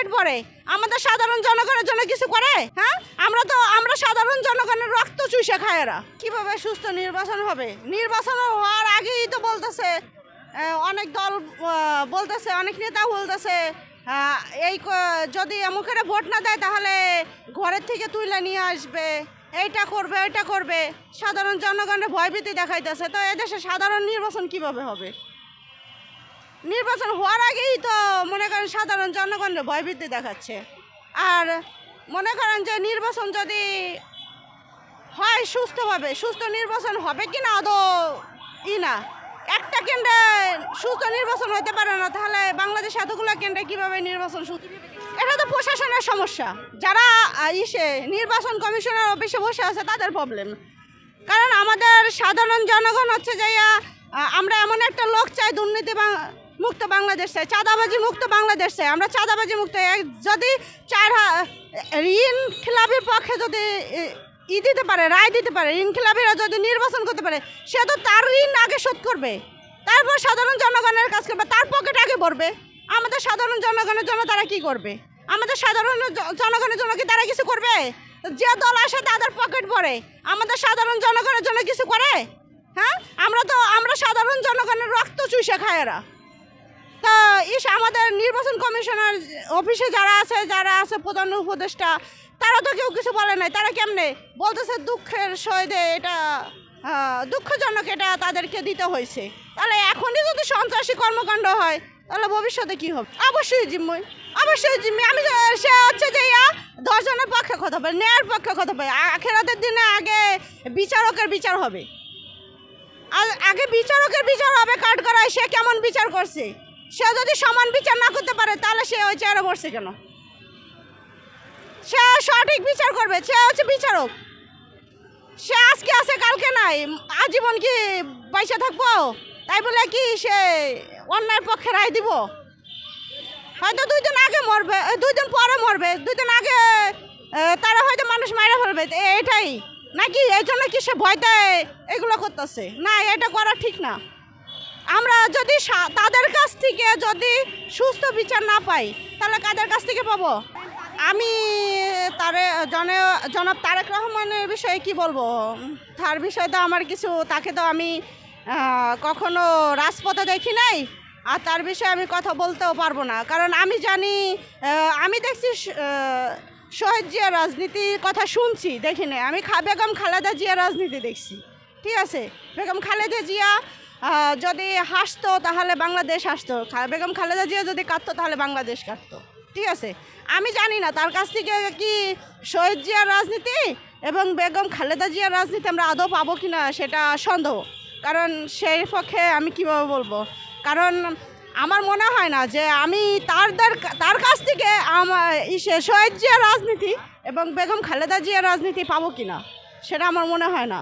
Pocket ভরে আমাদের সাধারণ জনগণের জন্য কিছু করে? হ্যাঁ? আমরা তো আমরা সাধারণ জনগণের রক্ত চুষে খাই এরা। কীভাবে সুস্থ নির্বাচন হবে? নির্বাচন হওয়ার আগেই তো বলতেছে অনেক দল বলতেছে, অনেক নেতা বলতেছে এই যদি মুখের ভোট না দেয় তাহলে ঘরের থেকে তুলে নিয়ে আসবে। এইটা করবে, ওইটা করবে। সাধারণ জনগণের ভয়ভীতি দেখাইতেছে। তো এদেশে সাধারণ নির্বাচন কীভাবে হবে? নির্বাচন হওয়ার আগেই তো মনে করেন সাধারণ জনগণের ভয়ভীতি দেখাচ্ছে। আর মনে করেন যে নির্বাচন যদি হয় সুস্থভাবে সুস্থ নির্বাচন হবে কি না আদৌ? ই না। একটা কেন্দ্রে সুস্থ নির্বাচন হতে পারে না তাহলে বাংলাদেশ এতগুলো কেন্দ্রে কীভাবে নির্বাচন সুস্থ এটা তো প্রশাসনের সমস্যা। যারা ইসে নির্বাচন কমিশনের অফিসে বসে আছে তাদের প্রবলেম কারণ আমাদের সাধারণ জনগণ হচ্ছে যে আহ, আমরা এমন একটা লোক চাই দুর্নীতি বাং- মুক্ত বাংলাদেশ চাই চাঁদাবাজি মুক্ত বাংলাদেশ। চাই আমরা চাঁদাবাজি মুক্ত। যদি চার ঋণ খেলাপির পক্ষে যদি ই দিতে পারে, রায় দিতে পারে ঋণ খেলাপিরা যদি নির্বাচন করতে পারে, সে তো তার ঋণ আগে শোধ করবে। তারপর সাধারণ জনগণের কাজ করবে তার পকেট আগে ভরবে। আমাদের সাধারণ জনগণের জন্য তারা কি করবে? আমাদের সাধারণ জনগণের জন্য কি তারা কিছু করবে? যে দল আসে তাদের পকেট ভরে। আমাদের সাধারণ জনগণের জন্য কিছু করে? হ্যাঁ? আমরা তো, আমরা সাধারণ জনগণের রক্ত চুষে খাই এরা। তা ইস, আমাদের নির্বাচন কমিশনার অফিসে যারা আছে যারা আছে প্রধান উপদেষ্টা, তারা তো কেউ কিছু বলে নাই। তারা কেমনে? বলতেছে দুঃখের সহিদে এটা দুঃখজনক এটা তাদেরকে দিতে হয়েছে। তাহলে এখনই যদি সন্ত্রাসী কর্মকাণ্ড হয়, তাহলে ভবিষ্যতে কি হবে? অবশ্যই জিম্মই অবশ্যই জিম্মি। আমি সে হচ্ছে যে ইয়া, দশজনের পক্ষে কথা বলে, ন্যায়ের পক্ষে কথা বলে। আখেরাতের দিনে আগে বিচারকের বিচার হবে। আর আগে বিচারকের বিচার হবে কাঠ করায় সে কেমন বিচার করছে? সে যদি সমান বিচার না করতে পারে তাহলে সে ওই চেয়ারে বসছে কেন? সে সঠিক বিচার করবে সে হচ্ছে বিচারক। সে আজকে আছে কালকে নাই আজীবন কি পয়সা থাকব? তাই বলে কি সে অন্যায়ের পক্ষে রায় দিব? হয়তো দুই দিন আগে মরবে এ, দুই দিন পরে মরবে দুই দিন আগে তারা হয়তো মানুষ মারা ফেলবে এটাই। নাকি এই জন্য কি সে ভয়তে এগুলো করতেছে? না এটা করা ঠিক না। আমরা যদি তাদের কাছ থেকে যদি সুস্থ বিচার না পাই, তাহলে কাদের কাছ থেকে পাবো? আমি তারে, জনে, জনাব তারেক রহমানের বিষয়ে কি বলব? তার বিষয়ে তো আমার কিছু, তাকে তো আমি কখনো রাজপথে দেখি নাই, আর তার বিষয়ে আমি কথা বলতেও পারব না। কারণ আমি জানি আমি দেখছি শহীদ জিয়া রাজনীতির কথা শুনছি, দেখি না আমি বেগম খালেদা জিয়া রাজনীতি দেখছি। ঠিক আছে? বেগম খালেদা জিয়া যদি হাসতো তাহলে বাংলাদেশ হাসতো। বেগম খালেদা জিয়া যদি কাঁদতো তাহলে বাংলাদেশ কাঁদতো। ঠিক আছে? আমি জানি না তার কাছ থেকে কি শহীদ জিয়ার রাজনীতি এবং বেগম খালেদা জিয়ার রাজনীতি আমরা আদৌ পাবো কি না সেটা সন্দেহ। কারণ সেই পক্ষে আমি কীভাবে বলব? কারণ আমার মনে হয় না যে আমি তার তার কাছ থেকে আমার শহীদ জিয়ার রাজনীতি এবং বেগম খালেদা জিয়ার রাজনীতি পাবো কি না সেটা আমার মনে হয় না।